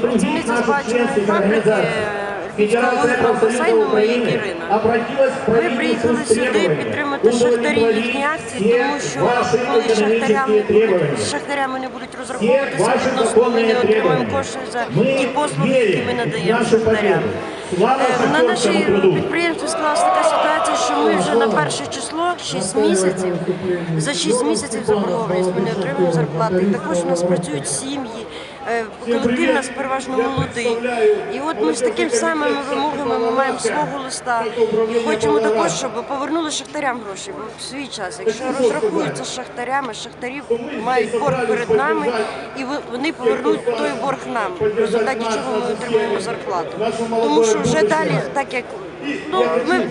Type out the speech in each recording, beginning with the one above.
Працівниця збаченої фабрики Львівського басейну Кірина. Ми приїхали сюди підтримати шахтарів їхні акції, тому що коли шахтарям будуть, з шахтарями не будуть розраховуватися, відносно ми не отримаємо кошти за ті послуги, які ми надаємо шахтарям. Е, На нашій підприємстві склалася така ситуація, що ми вже на перше число 6 місяців. За 6 місяців заборгованість ми не отримуємо зарплати. І також у нас працюють сім'ї. Е, Колектив нас переважно молодий. І от ми з такими самими вимогами ми маємо свого листа. І хочемо також, щоб повернули шахтарям гроші. Бо в свій час, якщо розрахуються з шахтарями, шахтарів мають борг перед нами, і вони повернуть той борг нам. В результаті чого ми отримуємо зарплату. Тому що вже далі, так як ну ми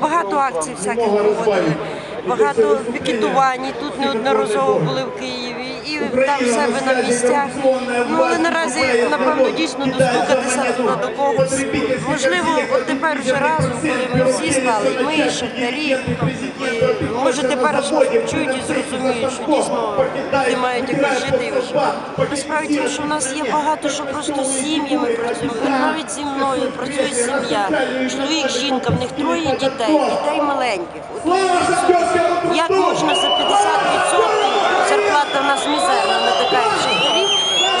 багато акцій всяких проводили, багато пікетувань. Тут неодноразово були в Києві і там в себе на місцях. Ну але наразі напевно дійсно достукатися туди до когось. Можливо, от тепер вже разом, коли ми всі стали, і ми, і шахтарі, і, може тепер чують і зрозуміють, що дійсно люди мають якось жити і виживати. Справді, що в нас є багато, що просто сім'ями працюємо. От Навіть зі мною працює сім'я, чоловік, жінка, в них троє дітей, дітей маленьких. От як можна за 50% зарплата в нас мізерна, не така як в шахтарів,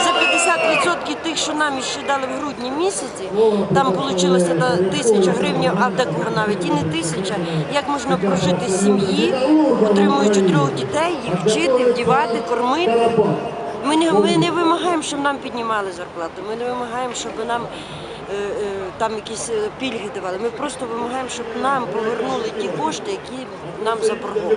за 50% тих, що нам ще дали в грудні місяці, там вийшло тисяча гривень, а декого навіть і не тисяча. Як можна прожити сім'ї, отримуючи трьох дітей, їх вчити, вдівати, кормити? Ми не, ми не вимагаємо, щоб нам піднімали зарплату. Ми не вимагаємо, щоб нам е, е, там якісь е, пільги давали. Ми просто вимагаємо, щоб нам повернули ті кошти, які нам заборгували.